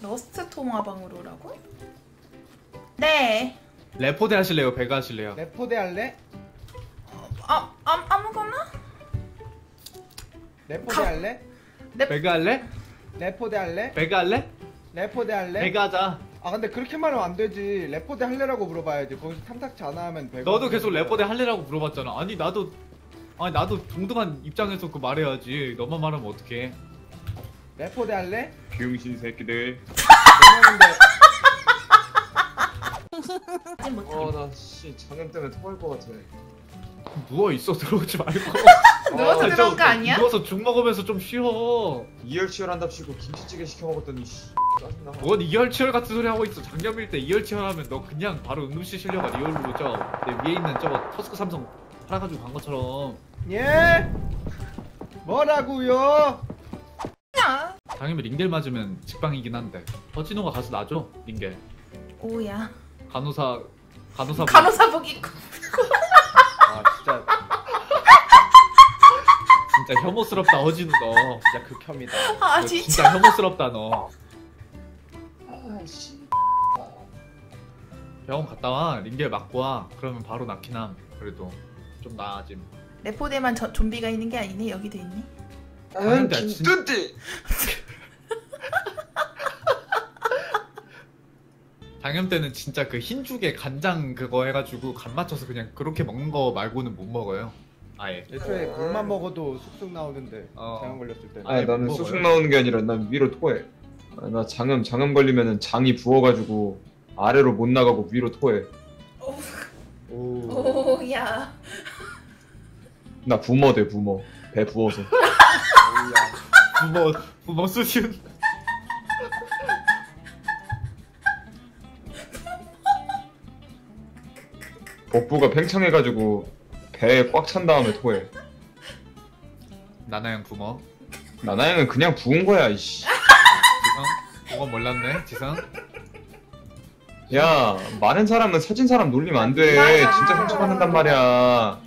러스트 통화방으로라고? 네. 레포대 하실래요? 배가 하실래요? 레포대 할래? 아, 아 아무거나? 레포대 가- 할래? 배가 할래? 레포대 할래? 배가 할래? 레포대 할래? 배가 하자. 아 근데 그렇게 말하면 안 되지 레포대 할래라고 물어봐야지 거기서 탐탁치 않아 하면 배가 너도 계속 레포대 할래라고 물어봤잖아. 아니 나도 아니 나도 동등한 입장에서 그 말해야지. 너만 말하면 어떡해? 레포대 할래? 병신 새끼들. 어나씨 장염 때문에 토할 것 같아. 누워 있어 들어오지 말고. 누워서 아, 들어온 저- 거 아니야? 누워서 죽 먹으면서 좀 쉬어. 이열치열 한답시고 김치찌개 시켜 먹었더니 씨 짜증나. 뭔 이열치열 같은 소리 하고 있어. 장염일 때 이열치열 하면 너 그냥 바로 응급실 실려가 리얼로 저내 위에 있는 저거 터스크 삼성 팔아가지고 간 것처럼. 예? 뭐라고요? 야. 장염이 링겔 맞으면 직방이긴 한데. 허진호가 가서 놔줘 링겔. 오야. 간호사 간호사 간호사복 입고. 아 진짜 진짜 혐오스럽다 허진우 너. 진짜 극혐이다 아 너 진짜. 진짜 혐오스럽다 너. 아씨. 병원 갔다 와 링겔 맞고 와 그러면 바로 낫긴함 그래도 좀 나아짐 레포대만 저, 좀비가 있는 게 아니네. 여기도 있네. 아 근데 진- 김뜬띠. 장염 때는 진짜 그 흰죽에 간장 그거 해가지고 간 맞춰서 그냥 그렇게 먹는 거 말고는 못 먹어요 아예 애초에 물만 먹어도 쑥쑥 나오는데 어. 장염 걸렸을 때 아예 아니 나는 못 쑥쑥. 나오는 게 아니라 난 위로 토해. 아, 나 장염 장염 걸리면은 장이 부어가지고 아래로 못 나가고 위로 토해. 오 오야. 나 부모 돼 부모. 배 부어서. 부모 부모 수준 복부가 팽창해가지고 배에 꽉 찬 다음에 토해. 나나양 부모 나나양은 그냥 부은 거야 이씨. 지성 그건 몰랐네 지성 야 많은 사람은 사진 사람 놀리면 안 돼. 맞아. 진짜 상처받는단 말이야.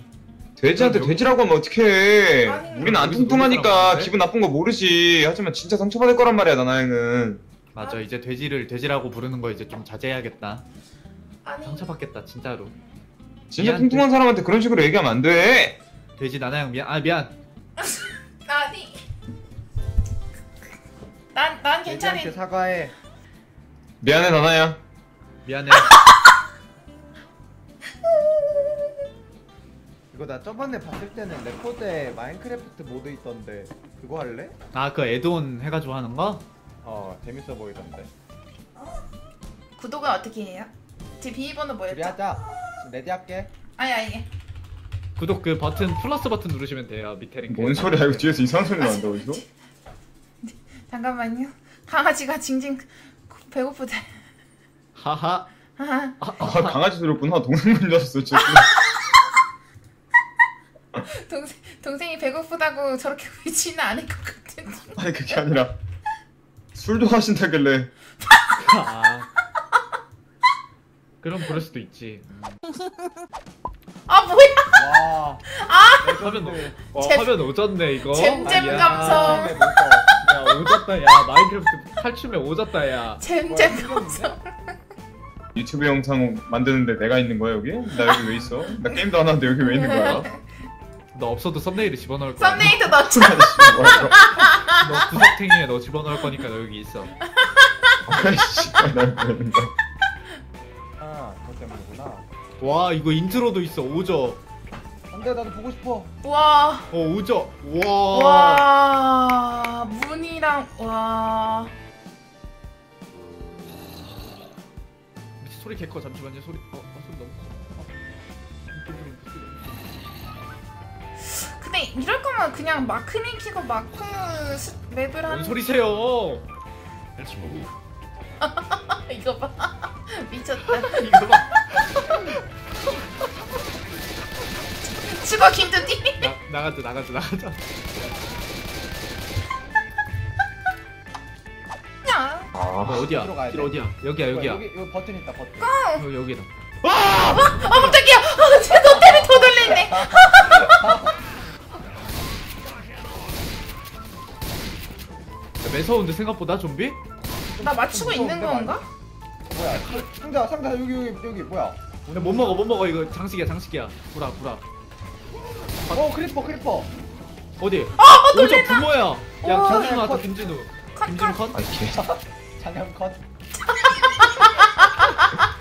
돼지한테 돼지라고 하면 어떡해. 아니, 우리는 안 뚱뚱하니까 기분 나쁜 거 모르지. 하지만 진짜 상처받을 거란 말이야 나나양은. 맞아 이제 돼지를 돼지라고 부르는 거 이제 좀 자제해야겠다 아니. 상처받겠다 진짜로 진짜 미안, 뚱뚱한 사람한테 그런 식으로 얘기하면 안 돼. 돼지 나나양 미안 아 미안 아니. 난, 난 돼지한테 괜찮아. 사과해 미안해 나나양. 미안해 이거 나 저번에 봤을 때는 레포대 마인크래프트 모드 있던데 그거 할래? 아 그 에드온 해가지고 하는 거? 어 재밌어 보이던데 구독은 어떻게 해요? 제 비밀번호 우리 뭐였죠? 하자 레디 할게 아니 아니. 구독 그 버튼 플러스 버튼 누르시면 돼요 밑에 링크 뭔 소리야 이거 뒤에서 이상한 소리 나는데 어디서? 잠깐만요. 강아지가 징징 배고프대. 하하 하하. 아 강아지 들었구나 동생 걸렸어 지금. 동생 동생이 배고프다고 저렇게 울지는 않을 것 같은데. 아니 그게 아니라 술도 하신다길래 아. 그럼 그럴 수도 있지. 음. 아 뭐야? 와 화면 오, 와, 잼- 화면 오졌네 이거. 잼잼 아, 야. 감성. 야 오졌다 야 마인크래프트 탈춤에 오졌다 야. 잼잼 감성. 유튜브 영상 만드는데 내가 있는 거야 여기? 나 여기 왜 있어? 나 게임도 안 하는데 여기 왜 있는 거야? 너 없어도 썸네일에 집어넣을 거야. 썸네일도 넣자. 아이씨, 뭐야, 너 구석탱이에 너 집어넣을 거니까 너 여기 있어. 아이씨, 난 그랬는 거야. 와 이거 인트로도 있어 오져. 안돼 나도 보고 싶어 와. 어 오져. 와. 와. 문이랑 와. 소리 개커 잠시만요 소리. 어, 어 소리 너무 커. 어. 소리 커, 소리 너무 커. 근데 이럴 거면 그냥 마크맨 키고 마크 스- 맵을 뭔 하는 소리세요? 이거 봐. 미쳤다. 이거 봐. 죽어 김두띠. 나 나가자 나가자 나가자. 야. 아, 어, 어디야? 가야 길 돼? 어디야? 여기야 여기야. 여기 여기 버튼 있다 버튼 여기 여기다. 아 깜짝이야. 아, 쟤너 때문에 더 놀랬네. 매서운데 생각보다 좀비? 나 맞추고 있는 건가? 뭐야 상자 상자 여기 여기 여기 뭐야 야, 못 먹어 못 먹어 이거 장식이야 장식이야 구라 구라 어 크리퍼 크리퍼 어디? 어 오저 놀랬나? 부모야 야 어. 김진우 나왔다 컷. 김진우 컷, 김진우 컷. 컷? 아니 개 장염 컷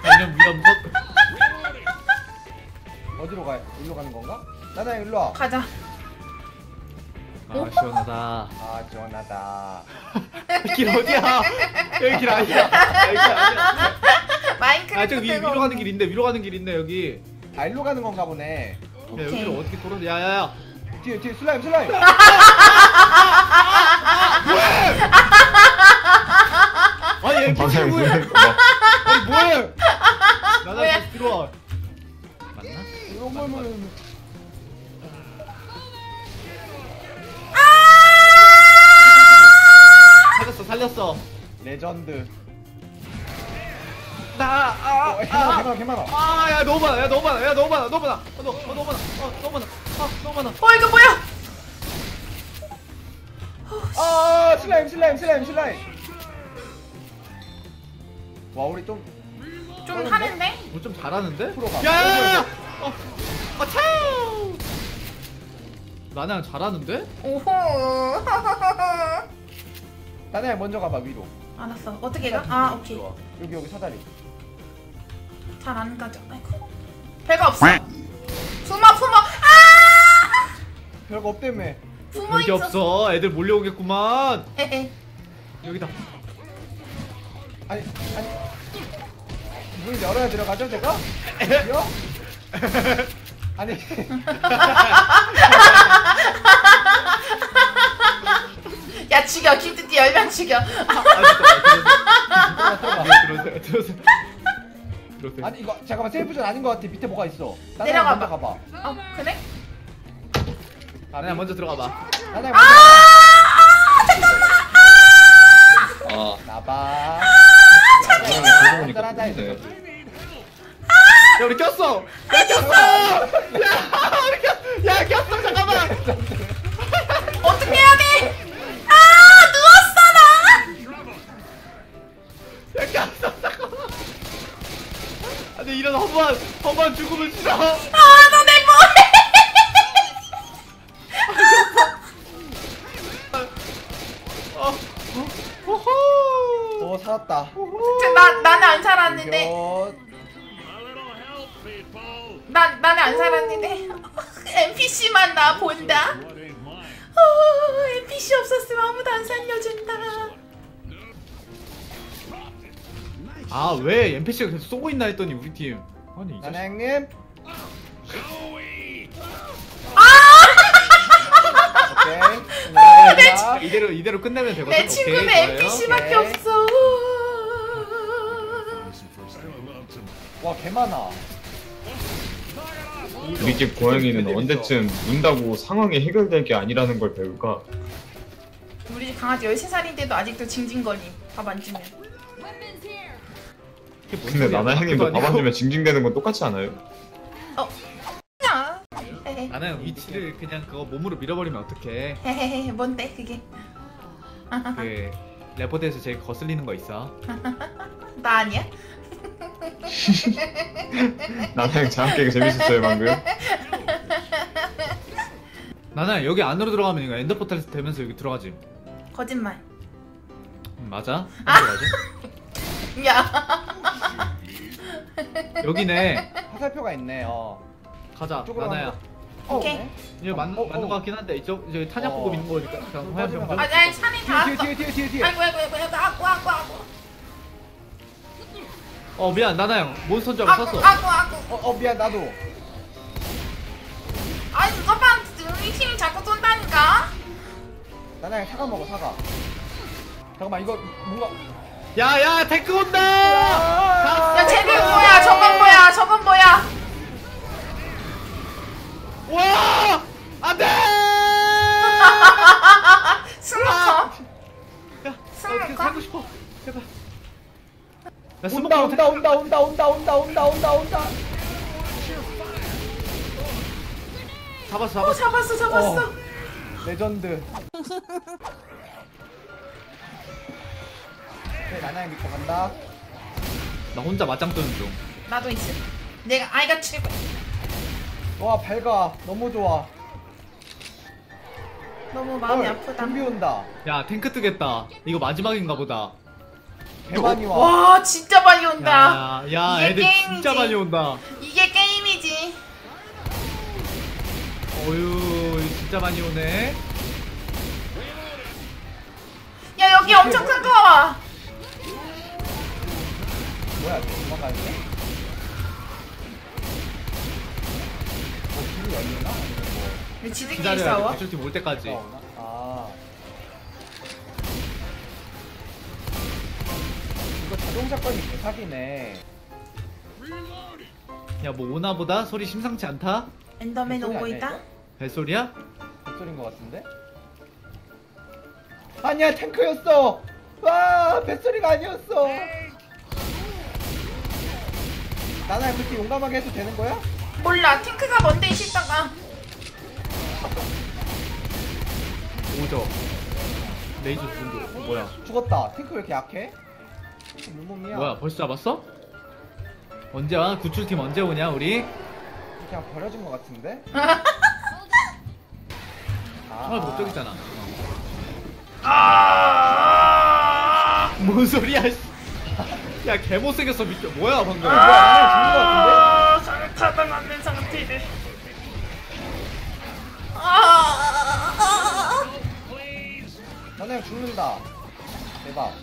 양념 위험 컷 어디로 가요? 일로 가는 건가? 나나 일로 와. 가자 아 시원하다 아 시원하다. 길 어디야? 여기 길 아니야 여기 길 아니야 마인크래프트 아 저기 위, 위로 가는 길 있네 위로 가는 길 있네 여기 아 일로 가는 건가 보네. 야 오케이. 여기를 어떻게 돌아 야야야 뒤에 뒤에 슬라임 슬라임. 아니 얘 방향 뭐해 뭐야 막 아니 뭐해 나나 뭐야? 다시 들어와 맞나? 이거 뭐 뭐. 살렸어 살렸어 레전드. 나아아 어, 개많아 개많아 개많아. 아, 야, 너무 많아, 야, 너무 많아, 야, 너무 많아, 너무 많아, 어, 너, 어, 너무 많아, 어, 너무 많아, 아, 너무 많아. 어 이거 뭐야 아 슬라임 슬라임 슬라임 슬라임. 와 우리 좀 좀? 하는데? 뭐좀 잘하는데? 프로가. 야, 야, 야, 야, 어, 어, 차우. 나는 잘하는데? 오호 나나야 먼저 가봐 위로. 알았어 어떻게 가? 아 오케이 좋아. 여기 여기 사다리. 잘 안 가죠 아이고 배가 없어 품어 품어 아 별거 없다며. 여기 있어 없어, 애들 몰려오겠구만. 여기다. 아니 아니. 문 열어야 들어가죠 제가? 요? 아니 야 죽여 김뚜띠 열면 죽여 아, 들어가 들어가. 들어오 들어오세요. 아니 이거 잠깐만 셀프전 아닌 것 같아. 밑에 뭐가 있어. 내려가봐. 가봐. 어 그래? 나야 먼저 들어가봐. 먼저. 아 살았다. 나 나는 안 살았는데 나 나는 안 살았는데 NPC만 나 본다. 어, NPC 없었으면 아무도 안 살려준다. 아, 왜 NPC가 계속 쏘고 있나 했더니 우리 팀. 아니, 이 자식. 나나 형님. 오케이. 내 자, 이대로 이대로 끝내면 되거든. 내 오케이, 친구는 좋아요. NPC밖에 오케이. 없어. 와 개많아. 우리 집 고양이는 언제쯤 문다고 상황이 해결될 게 아니라는 걸 배울까? 우리 집 강아지 13살인데도 아직도 징징거림. 밥 안 주면. 근데? 나나 형님도 밥 안. 주면 징징대는 건 똑같지 않아요? 야. 헤헤. 나는 위치를 그냥 그거 몸으로 밀어버리면 어떡해. 헤헤헤. 뭔데 그게? 그 레포드에서 제일 거슬리는 거 있어. 나 아니야? 나나 형 장학계가 재밌었어요 방금? 나는 여기 안으로 들어가면 이거 엔더 포탈에서 되면서 여기 들어가지. 거짓말. 음, 맞아? 안 들어가지? 야. 여기네. 화살표가 있네. 어. 가자. 이쪽으로 나나야. 오케이. 어, 이거 맞는 어, 맞는 어. 거 같긴 한데 이쪽 저기 탄약 어. 있는 거니까. 그냥 화염병 아, 나 산이 다. 뒤에 뒤에 뒤에 뒤에 뒤에. 아이고 아이고 아이고 아이고 아고 아고 아고. 어 미안 나나 형 몬스터인 줄 알고 아고 쐈어. 아고 아고. 어, 어 미안 나도. 아니 누가만 우리 팀이 자꾸 쏜다니까. 나나 형 사과 먹어 사과. 잠깐만 이거 뭔가. 야야 테크 온다. 야 쟤는 뭐야? 저건 뭐야? 저건 뭐야? 와 안돼. 스모커? 야 어떻게 스모커? 살고 싶어. 제발. 나 온다 온다 온다 온다 온다 온다 온다 온다 온다. 잡았어 어 잡았어. 잡았어 잡았어. 어. 레전드. 오케이 나나야 믿고 간다 나 혼자 맞짱 뜨는 중 나도 있어. 내가 아이가 최고. 와 밝아 너무 좋아 너무 마음이 헐, 아프다. 좀비 온다 야 탱크 뜨겠다 이거 마지막인가 보다 대만이 와 와 진짜 많이 온다. 야, 야 애들 게임이지. 진짜 많이 온다 이게 게임이지. 어휴 진짜 많이 오네 야 여기 엄청 큰거 와. 뭐야 도망가는데? 뭐 길이 열리나? 아니면 뭐 지들끼리 기다려야 돼 싸워? 구출팀 올 때까지? 아 이거 자동 사건이 개사기네 야 뭐 오나 보다 소리 심상치 않다 엔더맨 뱃소리 오고 아니야, 있다. 이거? 뱃소리야? 목소리인 것 같은데? 아니야 탱크였어 와 뱃소리가 아니었어 나나야 그렇게 용감하게 해도 되는 거야? 몰라 탱크가 뭔데 이 새끼가. 오죠 레이저 어, 뭐야 죽었다 탱크 왜 이렇게 약해? 물몸이야 뭐야 벌써 잡았어? 언제 와? 구출팀 언제 오냐 우리? 그냥 버려진 것 같은데? 정말 아, 목적 있잖아 아. 뭔 소리야 씨. 야 개 못생겼어 미쳐 뭐야 방금 아, 잘타당하는 상태를. 아. 나나야 죽는다 대박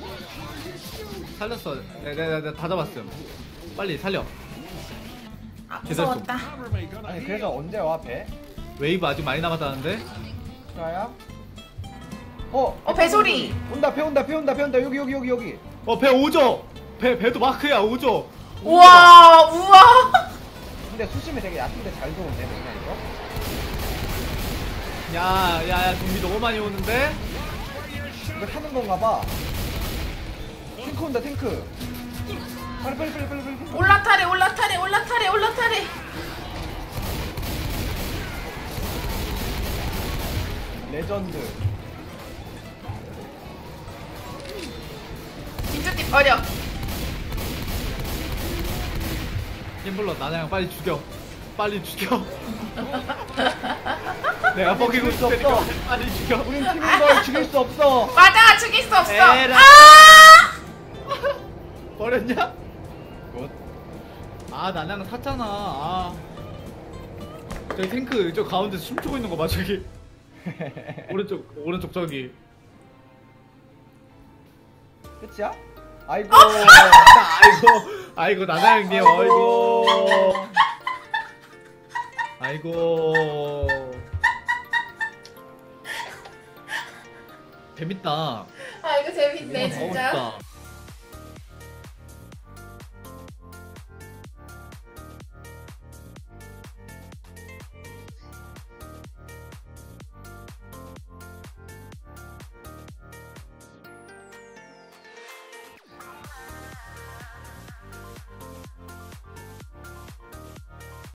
살렸어 내가 내가 다 잡았음 빨리 살려 아 무서웠다. 아니 그래서 언제 와 배? 웨이브 아직 많이 남았다는데 수아야? 어? 어, 배 소리. 온다 배 온다 배 온다 배 온다 여기 여기 여기 여기 어 배 오죠 배 배도 마크야 오죠 우와 우와. 근데 수심이 되게 얕은데 잘 들어오네 뭐냐 이거? 야야야 좀비 너무 많이 오는데 이거 타는 건가 봐 탱크 온다 탱크 빨리 빨리 빨리 빨리 빨리 올라타래 올라타래 올라타래 올라타래. 레전드 진주띠 버려. 갬블러 나나양 빨리 죽여 빨리 죽여 내가 먹이고 죽일 수 있으니까 없어. 빨리 죽여 우린 팀인 걸 죽일 수 없어 맞아 죽일 수 없어. 에라. 아! 버렸냐? 굿아 나나양 샀잖아. 아. 저기 탱크 저 가운데 춤추고 있는 거봐 저기. 오른쪽 오른쪽 저기. 끝이야? 아이고. 아이고. 아이고 나나양님 아이고. 아이고. 재밌다. 아 이거 재밌네 진짜.